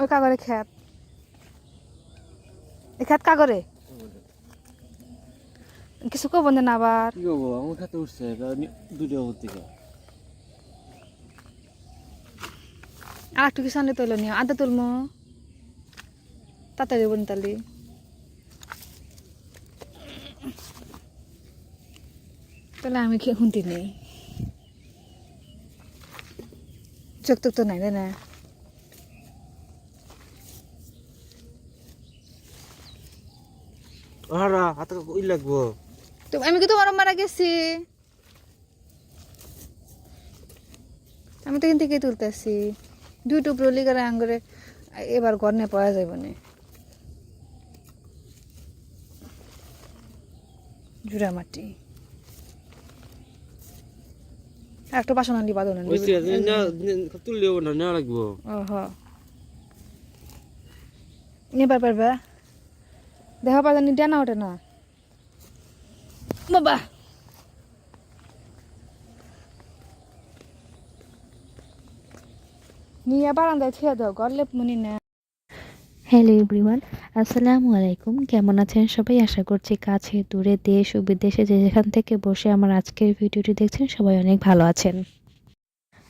ওই কাগরে খ্যাত। এই খ্যাত কাগরে? কিছু কব না আবার। কি আমার খাতে উঠছে দুটো থেকে। আর একটু কিছু আনলে তুলে নিও। আদা তুলমো। তাড়াতাড়ি বোন তালি তাহলে। আমি খেয়ে শুনতে নেই। চোখ তো নাই না। আরা হাতে ওই লাগবো? তো আমি কি তোমার মারা গেছি। আমি তো এখান থেকেই তুলতেছি। দুই টুকরো লিগারে আঙ্গুরে এবার ঘর নিয়ে পাওয়া যাবে না। জুড়া মাটি। একটা বাসন আনলি বাদন আনলি। তুললেও না নেওয়া লাগবো। ওহ। নেবার পারবে? দেখা পারবে ডানা ওঠে না। বাবা। নিয়ে বারান্দায় ছেড়ে দাও গরলে মনি না। হ্যালো এভরিওয়ান আসসালামু আলাইকুম। কেমন আছেন সবাই? আশা করছি কাছে দূরে দেশ ও বিদেশে যে যেখান থেকে বসে আমার আজকের ভিডিওটি দেখছেন সবাই অনেক ভালো আছেন।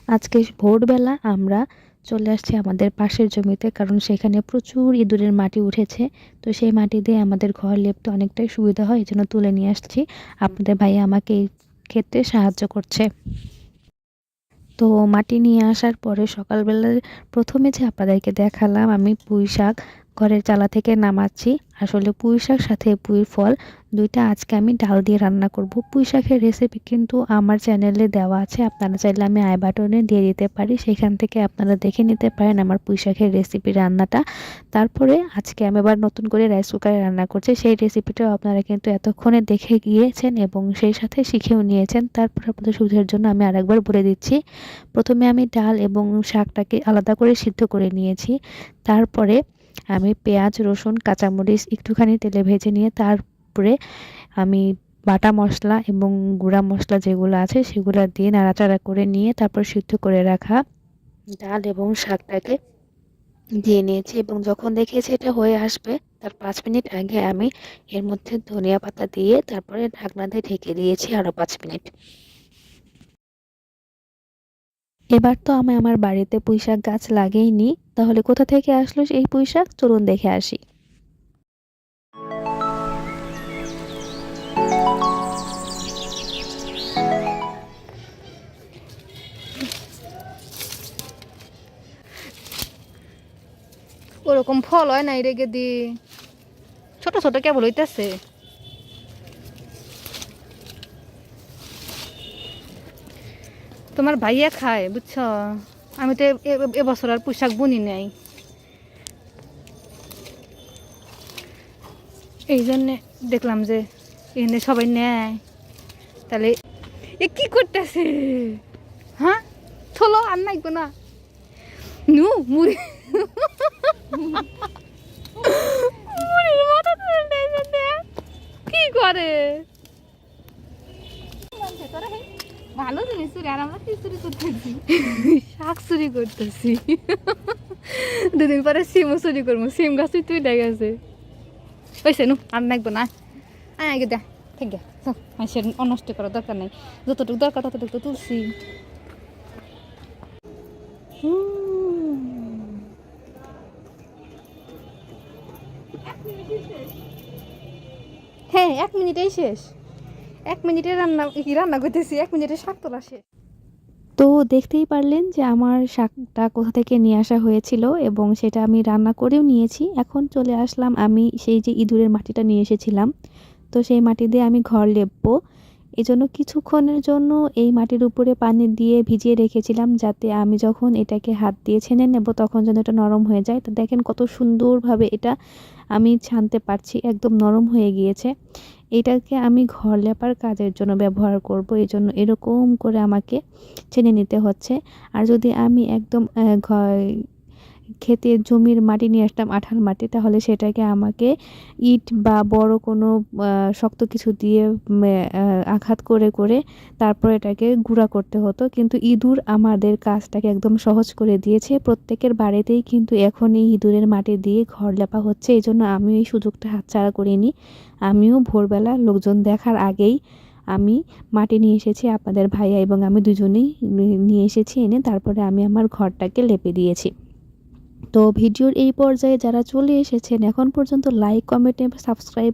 আজকে ভোরবেলা আমরা চলে আসছে আমাদের পাশের জমিতে, কারণ সেখানে প্রচুর ইঁদুরের মাটি উঠেছে। তো সেই মাটি দিয়ে আমাদের ঘর লেপতে অনেকটাই সুবিধা হয়, এই জন্য তুলে নিয়ে আসছি। আপনাদের ভাই আমাকে এই ক্ষেত্রে সাহায্য করছে। তো মাটি নিয়ে আসার পরে সকালবেলা প্রথমে যে আপনাদেরকে দেখালাম, আমি পুঁই শাক ঘরের চালা থেকে নামাচ্ছি। আসলে পুঁই শাক সাথে পুঁই ফল দুইটা আজকে আমি ডাল দিয়ে রান্না করব। পুঁই শাকের রেসিপি কিন্তু আমার চ্যানেলে দেওয়া আছে। আপনারা চাইলে আমি আই বাটনে দিয়ে দিতে পারি। সেখান থেকে আপনারা দেখে নিতে পারেন আমার পুঁই শাকের রেসিপি রান্নাটা। তারপরে আজকে আমি আবার নতুন করে রাইস কুকারে রান্না করছি। সেই রেসিপিটাও আপনারা কিন্তু এতক্ষণে দেখে গিয়েছেন এবং সেই সাথে শিখেও নিয়েছেন। তারপর আপনাদের সুবিধার জন্য আমি আরেকবার বলে দিচ্ছি। প্রথমে আমি ডাল এবং শাকটাকে আলাদা করে সিদ্ধ করে নিয়েছি। তারপরে আমি পেঁয়াজ, রসুন, কাঁচামরিচ একটুখানি তেলে ভেজে নিয়ে তারপরে আমি বাটা মশলা এবং গুঁড়া মশলা যেগুলো আছে সেগুলো দিয়ে নাড়াচাড়া করে নিয়ে তারপর সিদ্ধ করে রাখা ডাল এবং শাকটাকে দিয়ে নিয়েছি এবং যখন দেখেছি এটা হয়ে আসবে, তার পাঁচ মিনিট আগে আমি এর মধ্যে ধনিয়া পাতা দিয়ে তারপরে ঢাকনা দিয়ে ঢেকে দিয়েছি আরও পাঁচ মিনিট। এবার তো আমি আমার বাড়িতে পুঁইশাক গাছ লাগেইনি। তাহলে কোথা থেকে আসলো এই পুঁইশাক? চলুন দেখে আসি। ওরকম ফল হয় নাই রেগে দি ছোট ছোট কেবল হইতেছে। তোমার ভাইয়া খায়, বুঝছ? আমি তো এবছর আর পোশাক বুনি নাই। এই জন্যে দেখলাম যে এখানে সবাই নেয়। তাহলে এ কি করতেছে? হ্যাঁ? থলো, আর নাইবো না। নু, মুড়ি। মুড়ির মাথা। কি করে? ভালো জিনিস, চুরি। আর আমরা কি চুরি করতেছি? শাক চুরি করতেছি। দুদিন পরে সিমও চুরি করব। সিম গাছ তুই দেখ গেছে। হয়েছে নু আর নাকবো না। আয়, আগে দে, ঠিক গে মানুষের অনষ্ট করার দরকার নাই। যতটুকু দরকার ততটুকু তো তুলছি। হ্যাঁ এক মিনিটেই শেষ। এক মিনিটে রান্না, কি রান্না করতেছি? এক মিনিটে শাক তোলা শেষ। তো দেখতেই পারলেন যে আমার শাকটা কোথা থেকে নিয়ে আসা হয়েছিল এবং সেটা আমি রান্না করেও নিয়েছি। এখন চলে আসলাম আমি সেই যে ইঁদুরের মাটিটা নিয়ে এসেছিলাম। তো সেই মাটি দিয়ে আমি ঘর লেপবো। এই জন্য কিছুক্ষণের জন্য এই মাটির উপরে পানি দিয়ে ভিজিয়ে রেখেছিলাম যাতে আমি যখন এটাকে হাত দিয়ে ছেনে নেব তখন যেন এটা নরম হয়ে যায়। তো দেখেন কত সুন্দরভাবে এটা আমি ছানতে পারছি, একদম নরম হয়ে গিয়েছে। এটাকে আমি ঘর লেপার কাজের জন্য ব্যবহার করব, এই জন্য এরকম করে আমাকে চেনে নিতে হচ্ছে। আর যদি আমি একদম খেতে জমির মাটি নিয়ে আসতাম আঠাল মাটি, তাহলে সেটাকে আমাকে ইট বা বড় কোনো শক্ত কিছু দিয়ে আঘাত করে করে তারপর এটাকে গুঁড়া করতে হতো। কিন্তু ইঁদুর আমাদের কাজটাকে একদম সহজ করে দিয়েছে। প্রত্যেকের বাড়িতেই কিন্তু এখন এই ইঁদুরের মাটি দিয়ে ঘর লেপা হচ্ছে। এই জন্য আমিও এই সুযোগটা হাতছাড়া করিনি। আমিও ভোরবেলা লোকজন দেখার আগেই আমি মাটি নিয়ে এসেছি আপনাদের ভাইয়া এবং আমি দুজনেই নিয়ে এসেছি এনে তারপরে আমি আমার ঘরটাকে লেপে দিয়েছি। তো ভিডিওর এই পর্যায়ে যারা চলে এসেছেন, এখন পর্যন্ত লাইক কমেন্ট এবং সাবস্ক্রাইব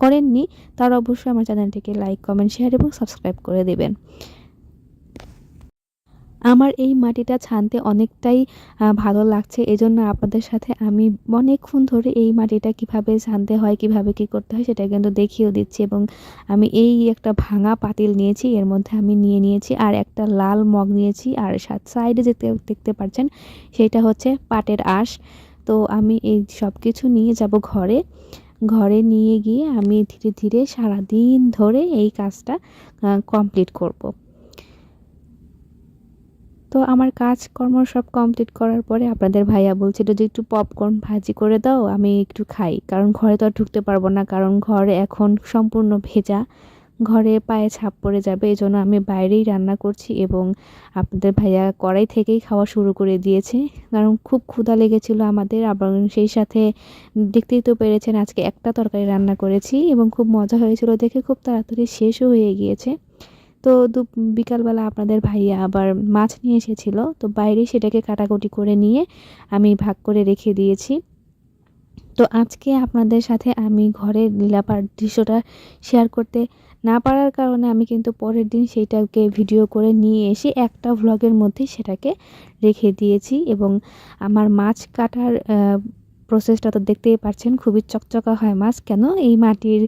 করেননি, তারা অবশ্যই আমার চ্যানেলটিকে লাইক কমেন্ট শেয়ার এবং সাবস্ক্রাইব করে দেবেন। আমার এই মাটিটা ছানতে অনেকটাই ভালো লাগছে। এজন্য আপনাদের সাথে আমি অনেকক্ষণ ধরে এই মাটিটা কীভাবে ছানতে হয়, কীভাবে কি করতে হয় সেটা কিন্তু দেখিয়েও দিচ্ছি এবং আমি এই একটা ভাঙা পাতিল নিয়েছি, এর মধ্যে আমি নিয়ে নিয়েছি আর একটা লাল মগ নিয়েছি আর সাইডে যেতে, দেখতে পাচ্ছেন সেটা হচ্ছে পাটের আঁশ। তো আমি এই সব কিছু নিয়ে যাব ঘরে। ঘরে নিয়ে গিয়ে আমি ধীরে ধীরে সারা দিন ধরে এই কাজটা কমপ্লিট করব। তো আমার কাজকর্ম সব কমপ্লিট করার পরে আপনাদের ভাইয়া বলছিল যে একটু পপকর্ন ভাজি করে দাও, আমি একটু খাই। কারণ ঘরে তো আর ঢুকতে পারব না, কারণ ঘরে এখন সম্পূর্ণ ভেজা। ঘরে পায়ে ছাপ পড়ে যাবে এই জন্য আমি বাইরেই রান্না করছি এবং আপনাদের ভাইয়া কড়াই থেকেই খাওয়া শুরু করে দিয়েছে। কারণ খুব ক্ষুধা লেগেছিল আমাদের, আবার সেই সাথে দেখতেই তো পেরেছেন, আজকে একটা তরকারি রান্না করেছি এবং খুব মজা হয়েছিল দেখে, খুব তাড়াতাড়ি শেষও হয়ে গিয়েছে। তো দু, বিকালবেলা আপনাদের ভাইয়া আবার মাছ নিয়ে এসেছিল, তো বাইরে সেটাকে কাটাকুটি করে নিয়ে আমি ভাগ করে রেখে দিয়েছি। তো আজকে আপনাদের সাথে আমি ঘরের লীলাপার দৃশ্যটা শেয়ার করতে না পারার কারণে আমি কিন্তু পরের দিন সেইটাকে ভিডিও করে নিয়ে এসে একটা ভ্লগের মধ্যে সেটাকে রেখে দিয়েছি এবং আমার মাছ কাটার প্রসেসটা তো দেখতেই পাচ্ছেন খুবই চকচকা হয় মাছ। কেন? এই মাটির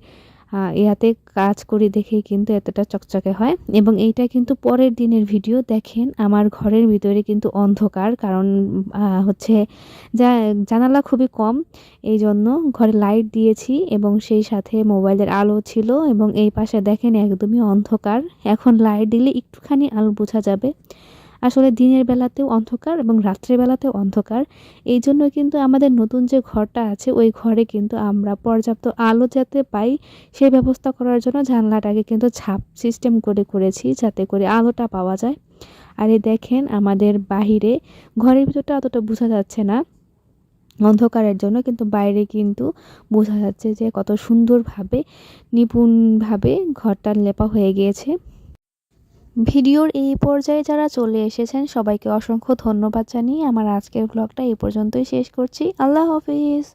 ইয়াতে কাজ করি দেখে কিন্তু এতটা চকচকে হয়। এবং এইটা কিন্তু পরের দিনের ভিডিও। দেখেন, আমার ঘরের ভিতরে কিন্তু অন্ধকার, কারণ হচ্ছে যা, জানালা খুবই কম। এই জন্য ঘরে লাইট দিয়েছি এবং সেই সাথে মোবাইলের আলো ছিল এবং এই পাশে দেখেন একদমই অন্ধকার। এখন লাইট দিলে একটুখানি আলো বোঝা যাবে। আসলে দিনের বেলাতেও অন্ধকার এবং রাত্রের বেলাতেও অন্ধকার। এই জন্য কিন্তু আমাদের নতুন যে ঘরটা আছে, ওই ঘরে কিন্তু আমরা পর্যাপ্ত আলো যাতে পাই সেই ব্যবস্থা করার জন্য জানলাটাকে কিন্তু ছাপ সিস্টেম করে করেছি যাতে করে আলোটা পাওয়া যায়। আর দেখেন আমাদের বাহিরে, ঘরের ভিতরটা অতটা বোঝা যাচ্ছে না। অন্ধকারের জন্য কিন্তু বাইরে কিন্তু বোঝা যাচ্ছে যে কত সুন্দরভাবে, নিপুণভাবে ঘরটা লেপা হয়ে গিয়েছে। ভিডিওর এই পর্যায়ে যারা চলে এসেছেন, সবাইকে অসংখ্য ধন্যবাদ জানিয়ে আমার আজকের ব্লগটা এই পর্যন্তই শেষ করছি। আল্লাহ হাফিজ।